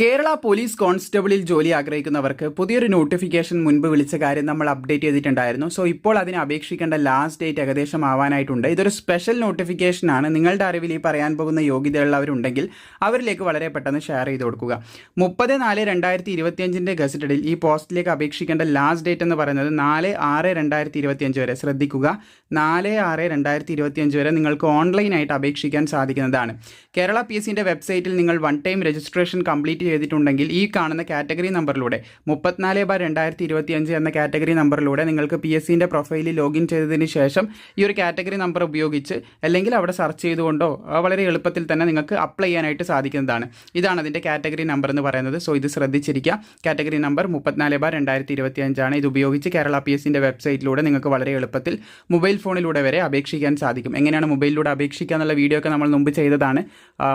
Kerala police കോൺസ്റ്റബിളിൽ ജോലി ആഗ്രഹിക്കുന്നവർക്ക് പുതിയൊരു നോട്ടിഫിക്കേഷൻ മുൻപ് വിളിച്ച കാര്യം നമ്മൾ അപ്ഡേറ്റ് ചെയ്തിട്ടുണ്ടായിരുന്നു. സോ ഇപ്പോൾ അതിന് അപേക്ഷിക്കേണ്ട ലാസ്റ്റ് ഡേറ്റ് ഏകദേശം ആവാനായിട്ടുണ്ട്. ഇതൊരു സ്പെഷ്യൽ നോട്ടിഫിക്കേഷൻ ആണ്. നിങ്ങളുടെ അറിവിൽ ഈ പറയാൻ പോകുന്ന യോഗ്യതയുള്ളവരുണ്ടെങ്കിൽ അവരിലേക്ക് വളരെ പെട്ടെന്ന് ഷെയർ ചെയ്ത് കൊടുക്കുക. മുപ്പത് നാല് രണ്ടായിരത്തി ഇരുപത്തിയഞ്ചിന്റെ ഗസറ്റഡിൽ ഈ പോസ്റ്റിലേക്ക് അപേക്ഷിക്കേണ്ട ലാസ്റ്റ് ഡേറ്റ് എന്ന് പറയുന്നത് നാല് ആറ് രണ്ടായിരത്തി ഇരുപത്തിയഞ്ച് വരെ. ശ്രദ്ധിക്കുക. നാല് ആറ് രണ്ടായിരത്തി ഇരുപത്തിയഞ്ച് വരെ നിങ്ങൾക്ക് ഓൺലൈനായിട്ട് അപേക്ഷിക്കാൻ സാധിക്കുന്നതാണ്. കേരള പി എസ് വെബ്സൈറ്റിൽ നിങ്ങൾ വൺ ടൈം രജിസ്ട്രേഷൻ കംപ്ലീറ്റ് ചെയ്തിട്ടുണ്ടെങ്കിൽ ഈ കാണുന്ന കാറ്റഗറി നമ്പറിലൂടെ മുപ്പത്തിനാല് ബാർ രണ്ടായിരത്തി ഇരുപത്തി അഞ്ച് എന്ന കാറ്റഗറി നമ്പറിലൂടെ നിങ്ങൾക്ക് പി എസ് സിന്റെ പ്രൊഫൈലിൽ ലോഗിൻ ചെയ്തതിന് ശേഷം ഈ ഒരു കാറ്റഗറി നമ്പർ ഉപയോഗിച്ച് അല്ലെങ്കിൽ അവിടെ സെർച്ച് ചെയ്തുകൊണ്ടോ വളരെ എളുപ്പത്തിൽ തന്നെ നിങ്ങൾക്ക് അപ്ലൈ ചെയ്യാനായിട്ട് സാധിക്കുന്നതാണ്. ഇതാണ് അതിന്റെ കാറ്റഗറി നമ്പർ എന്ന് പറയുന്നത്. സോ ഇത് ശ്രദ്ധിച്ചിരിക്കുക. കാറ്റഗറി നമ്പർ മുപ്പത്തിനാല് ബാർ രണ്ടായിരത്തി ഇരുപത്തി അഞ്ചാണ് ഇത് ഉപയോഗിച്ച് കേരള പി എസ് സിന്റെ വെബ്സൈറ്റിലൂടെ നിങ്ങൾക്ക് വളരെ എളുപ്പത്തിൽ മൊബൈൽ ഫോണിലൂടെ വരെ അപേക്ഷിക്കാൻ സാധിക്കും. എങ്ങനെയാണ് മൊബൈലിലൂടെ അപേക്ഷിക്കുക എന്നുള്ള വീഡിയോ ഒക്കെ നമ്മൾ മുമ്പ് ചെയ്തതാണ്.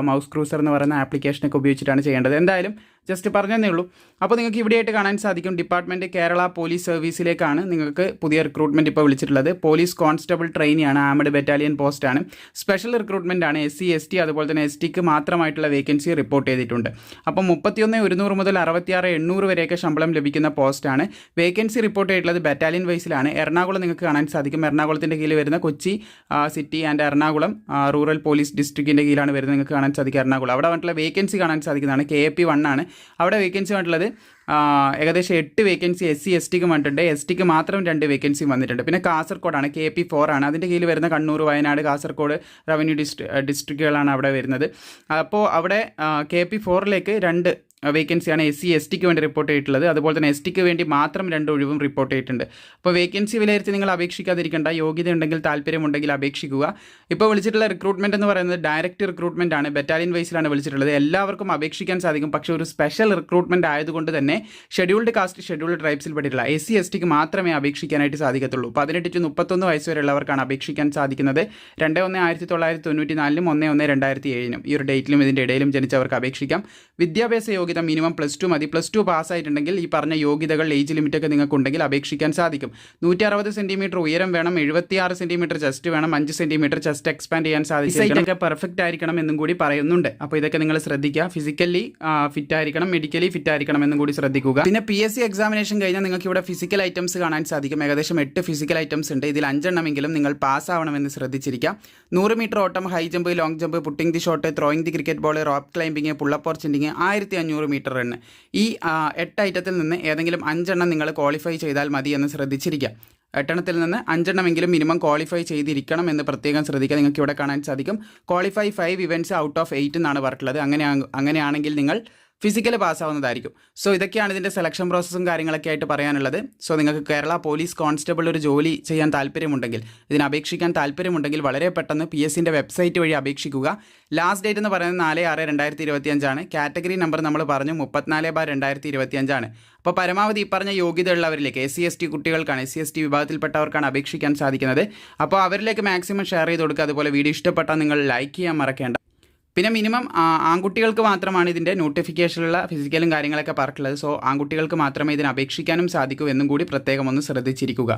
മൗസ് ക്രൂസർ എന്ന് പറയുന്ന ആപ്ലിക്കേഷനൊക്കെ ഉപയോഗിച്ചിട്ടാണ് ചെയ്യേണ്ടത്. എന്തായാലും paylaşayım. ജസ്റ്റ് പറഞ്ഞതേ ഉള്ളൂ. അപ്പോൾ നിങ്ങൾക്ക് ഇവിടെയായിട്ട് കാണാൻ സാധിക്കും ഡിപ്പാർട്ട്മെന്റ് കേരള പോലീസ് സർവീസിലേക്കാണ് നിങ്ങൾക്ക് പുതിയ റിക്രൂട്ട്മെന്റ് ഇപ്പോൾ വിളിച്ചിട്ടുള്ളത്. പോലീസ് കോൺസ്റ്റബിൾ ട്രെയിനിയാണ് ആമഡ് ബറ്റാലിയൻ പോസ്റ്റാണ് സ്പെഷ്യൽ റിക്രൂട്ട്മെന്റ് ആണ് എസ് സി എസ് ടി അതുപോലെ തന്നെ എസ് ടിക്ക് മാത്രമായിട്ടുള്ള വേക്കൻസി റിപ്പോർട്ട് ചെയ്തിട്ടുണ്ട്. അപ്പോൾ മുപ്പത്തിയൊന്ന് ഒരുന്നൂറ് മുതൽ അറുപത്തിയാറ് എണ്ണൂറ് വരെയൊക്കെ ശമ്പളം ലഭിക്കുന്ന പോസ്റ്റാണ് വേക്കൻസി റിപ്പോർട്ട് ചെയ്തിട്ടുള്ളത് ബറ്റാലിയൻ വൈസിലാണ് എറണാകുളം നിങ്ങൾക്ക് കാണാൻ സാധിക്കും. എറണാകുളത്തിന്റെ കീഴിൽ വരുന്ന Kochi city and Ernakulam rural police ഡിസ്ട്രിക്റ്റിന്റെ കീഴിലാണ് വരുന്നത്. നിങ്ങൾക്ക് കാണാൻ സാധിക്കും എറണാകുളം. അവിടെ വന്നിട്ടുള്ള വേക്കൻസി കാണാൻ സാധിക്കുന്നതാണ്. കെ എ പി വൺ ആണ്. അവിടെ വേക്കൻസി വന്നിട്ടുള്ളത് ഏകദേശം എട്ട് വേക്കൻസി എസ് സി എസ് ടിക്ക് വന്നിട്ടുണ്ട്. എസ് ടിക്ക് മാത്രം രണ്ട് വേക്കൻസി വന്നിട്ടുണ്ട്. പിന്നെ കാസർഗോഡാണ് കെ പി ഫോർ ആണ്. അതിന്റെ കീഴിൽ വരുന്ന കണ്ണൂർ വയനാട് കാസർഗോഡ് റവന്യൂ ഡിസ്ട്രി ഡിസ്ട്രിക്റ്റുകളാണ് അവിടെ വരുന്നത്. അപ്പോൾ അവിടെ കെ പി ഫോറിലേക്ക് രണ്ട് വേക്കൻസിയാണ് എസ് സി എസ് ടിക്ക് വേണ്ടി റിപ്പോർട്ട് ചെയ്തിട്ടുള്ളത്. അതുപോലെ തന്നെ എസ് ടിക്ക് വേണ്ടി മാത്രം രണ്ട് ഒഴിവും റിപ്പോർട്ട് ചെയ്തിട്ടുണ്ട്. അപ്പോൾ വേക്കൻസി വിലയിരുത്തി നിങ്ങൾ അപേക്ഷിക്കാതിരിക്കേണ്ട. യോഗ്യത ഉണ്ടെങ്കിൽ താല്പര്യമുണ്ടെങ്കിൽ അപേക്ഷിക്കുക. ഇപ്പോൾ വിളിച്ചിട്ടുള്ള റിക്രൂട്ട്മെന്റ് എന്ന് പറയുന്നത് ഡയറക്റ്റ് റിക്രൂട്ട്മെന്റ് ആണ്. ബറ്റാലിയൻ വൈസിലാണ് വിളിച്ചിട്ടുള്ളത്. എല്ലാവർക്കും അപേക്ഷിക്കാൻ സാധിക്കും. പക്ഷേ ഒരു സ്പെഷ്യൽ റിക്രൂട്ട്മെന്റ് ആയതുകൊണ്ട് തന്നെ ഷെഡ്യൂൾഡ് കാസ്റ്റ് ഷെഡ്യൂൾഡ് ട്രൈബ്സിൽ പെട്ടിട്ടുള്ള എസ് സി എസ് ടിക്ക് മാത്രമേ അപേക്ഷിക്കാനായിട്ട് സാധിക്കത്തുള്ളൂ. പതിനെട്ട് ടു മുപ്പത്തൊന്ന് വയസ്സ് വരെയുള്ളവർക്കാണ് അപേക്ഷിക്കാൻ സാധിക്കുന്നത്. രണ്ട് ഒന്ന് ആയിരത്തി തൊള്ളായിരത്തി തൊണ്ണൂറ്റി നാലിലും ഒന്ന് ഒന്ന് രണ്ടായിരത്തി ഏഴിനും. ഈ ഒരു ഡേറ്റിലും ഇതിന്റെ ഇടയിലും ജനിച്ചവർക്ക് അപേക്ഷിക്കാം. വിദ്യാഭ്യാസ യോഗ്യത മിനിമം പ്ലസ് ടു മതി. പ്ലസ് ടു പാസ്സായിട്ടുണ്ടെങ്കിൽ ഈ പറഞ്ഞ യോഗ്യതകൾ ഏജ് ലിമിറ്റൊക്കെ നിങ്ങൾക്ക് ഉണ്ടെങ്കിൽ അപേക്ഷിക്കാൻ സാധിക്കും. നൂറ്റി അറുപത് സെന്റിമീറ്റർ ഉയരം വേണം എഴുപത്തിയാറ് സെന്റിമീറ്റർ ചെസ്റ്റ് വേണം അഞ്ച് സെന്റിമീറ്റർ ചെസ്റ്റ് എക്സ്പാൻഡ് ചെയ്യാൻ സാധിക്കും. പെർഫെക്റ്റ് ആയിരിക്കണം എന്നും കൂടി പറയുന്നുണ്ട്. അപ്പോൾ ഇതൊക്കെ നിങ്ങൾ ശ്രദ്ധിക്കുക. ഫിസിക്കലി ഫിറ്റ് ആയിരിക്കണം മെഡിക്കലി ഫിറ്റ് ആയിരിക്കണം എന്നും കൂടി ശ്രദ്ധിക്കുക. പിന്നെ പി എസ് സി എക്സാമിനേഷൻ കഴിഞ്ഞാൽ നിങ്ങൾക്ക് ഇവിടെ ഫിസിക്കൽ ഐറ്റംസ് കാണാൻ സാധിക്കും. ഏകദേശം എട്ട് ഫിസിക്കൽ ഐറ്റംസ് ഉണ്ട്. ഇതിൽ അഞ്ചെണ്ണമെങ്കിലും നിങ്ങൾ പാസ് ആവണമെന്ന് ശ്രദ്ധിച്ചിരിക്കാം. നൂറ് മീറ്റർ ഓട്ടം high jump long jump putting the shot throwing the cricket ball rope climbing പുള്ളപ്പോർ chinning ആയിരത്തി അഞ്ഞൂറ് മീറ്റർ റണ്ണ് ഈ എട്ട് ഐറ്റത്തിൽ നിന്ന് ഏതെങ്കിലും അഞ്ചെണ്ണം നിങ്ങൾ ക്വാളിഫൈ ചെയ്താൽ മതി എന്ന് ശ്രദ്ധിച്ചിരിക്കുക. എട്ടെണ്ണത്തിൽ നിന്ന് അഞ്ചെണ്ണമെങ്കിലും മിനിമം ക്വാളിഫൈ ചെയ്തിരിക്കണം എന്ന് പ്രത്യേകം ശ്രദ്ധിക്കുക. നിങ്ങൾക്ക് ഇവിടെ കാണാൻ സാധിക്കും. Qualify five events out of eight എന്നാണ് പറഞ്ഞിട്ടുള്ളത്. അങ്ങനെ അങ്ങനെയാണെങ്കിൽ നിങ്ങൾ ഫിസിക്കൽ പാസ്സാവുന്നതായിരിക്കും സോ ഇതൊക്കെയാണ് ഇതിന്റെ സെലക്ഷൻ പ്രോസസ്സും കാര്യങ്ങളൊക്കെ ആയിട്ട് പറയാനുള്ളത്. സോ നിങ്ങൾക്ക് കേരള പോലീസ് കോൺസ്റ്റബിൾ ഒരു ജോലി ചെയ്യാൻ താല്പര്യമുണ്ടെങ്കിൽ ഇതിന് അപേക്ഷിക്കാൻ താല്പര്യമുണ്ടെങ്കിൽ വളരെ പെട്ടെന്ന് പി എസ് സിന്റെ വെബ്സൈറ്റ് വഴി അപേക്ഷിക്കുക. ലാസ്റ്റ് ഡേറ്റ് എന്ന് പറയുന്നത് നാല് ആറ് രണ്ടായിരത്തി ഇരുപത്തി അഞ്ചാണ് കാറ്റഗറി നമ്പർ നമ്മൾ പറഞ്ഞു മുപ്പത്തിനാല് ബാർ രണ്ടായിരത്തി ഇരുപത്തി അഞ്ചാണ് അപ്പോൾ പരമാവധി ഈ പറഞ്ഞ യോഗ്യത ഉള്ളവരിലേക്ക് എസ് സി എസ് ടി കുട്ടികൾക്കാണ് എസ് സി എസ് ടി വിഭാഗത്തിൽപ്പെട്ടവർക്കാണ് അപേക്ഷിക്കാൻ സാധിക്കുന്നത്. അപ്പോൾ അവരിലേക്ക് മാക്സിമം ഷെയർ ചെയ്ത് കൊടുക്കുക. അതുപോലെ വീഡിയോ ഇഷ്ടപ്പെട്ടാൽ നിങ്ങൾ ലൈക്ക് ചെയ്യാൻ മറക്കേണ്ട. പിന്നെ മിനിമം ആൺകുട്ടികൾക്ക് മാത്രമാണ് ഇതിന്റെ നോട്ടിഫിക്കേഷനുള്ള ഫിസിക്കലും കാര്യങ്ങളൊക്കെ പറഞ്ഞിട്ടുള്ളത്. സോ ആൺകുട്ടികൾക്ക് മാത്രമേ ഇതിന് അപേക്ഷിക്കാനും സാധിക്കൂ എന്നും കൂടി പ്രത്യേകം ഒന്ന് ശ്രദ്ധിച്ചിരിക്കുക.